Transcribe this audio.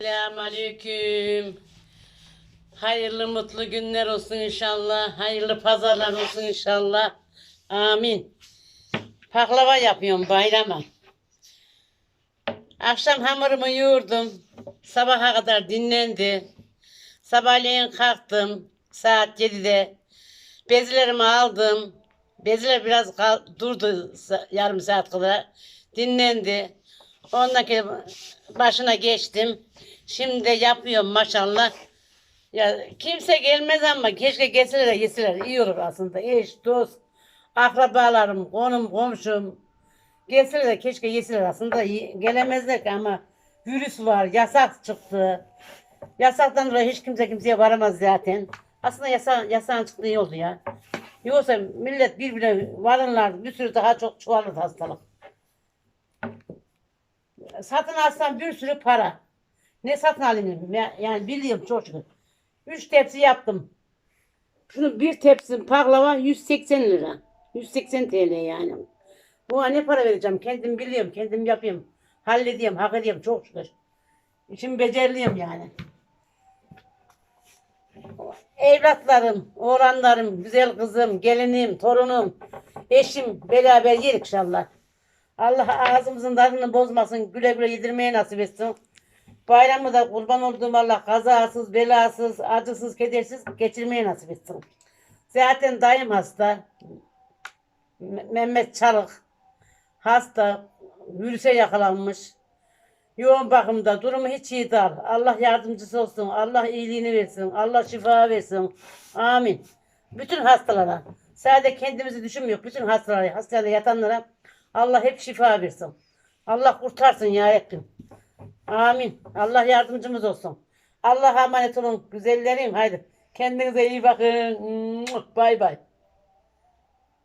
Selamünaleyküm. Hayırlı mutlu günler olsun inşallah. Hayırlı pazarlar olsun inşallah. Amin. Paklava yapıyorum bayrama. Akşam hamurumu yoğurdum. Sabaha kadar dinlendi. Sabahleyin kalktım. Saat 7'de. Bezilerimi aldım. Beziler biraz durdu yarım saat kadar. Dinlendi. Ondaki başına geçtim. Şimdi de yapıyorum maşallah. Ya kimse gelmez ama keşke gelseler de yeseler. İyi olur aslında. Eş, dost, akrabalarım, konum, komşum. Gelseler de keşke yeseler aslında. Gelemezler ki ama virüs var, yasak çıktı. Yasaktan dolayı hiç kimse kimseye varamaz zaten. Aslında yasa, yasağın çıktığı iyi oldu ya. Yoksa millet birbirine varırlar, bir sürü daha çok çoğalır hastalık. Satın alsam bir sürü para. Ne satın alayım? Ya- Yani biliyorum çok şükür. Üç tepsi yaptım. Şunu bir tepsi paklava 180 lira. 180 TL yani. Bu ne para vereceğim? Kendim biliyorum, kendim yapıyorum. Hallediyorum, hak ediyorum çok şükür. İşimi becerliyim yani. Evlatlarım, oğlanlarım, güzel kızım, gelinim, torunum, eşim beraber yer inşallah. Allah ağzımızın tadını bozmasın, güle güle yedirmeye nasip etsin. Bayramı da kurban olduğum Allah kazasız, belasız, acısız, kedersiz geçirmeye nasip etsin. Zaten dayım hasta. Me- Mehmet Çalık hasta. Virüse yakalanmış. Yoğun bakımda durumu hiç iyi değil. Allah yardımcısı olsun. Allah iyiliğini versin. Allah şifa versin. Amin. Bütün hastalara. Sadece kendimizi düşünmüyor. Bütün hastalara, hastanede yatanlara Allah hep şifa versin. Allah kurtarsın ya Rabbim. Amin. Allah yardımcımız olsun. Allah'a emanet olun güzellerim. Haydi. Kendinize iyi bakın. Bay bay.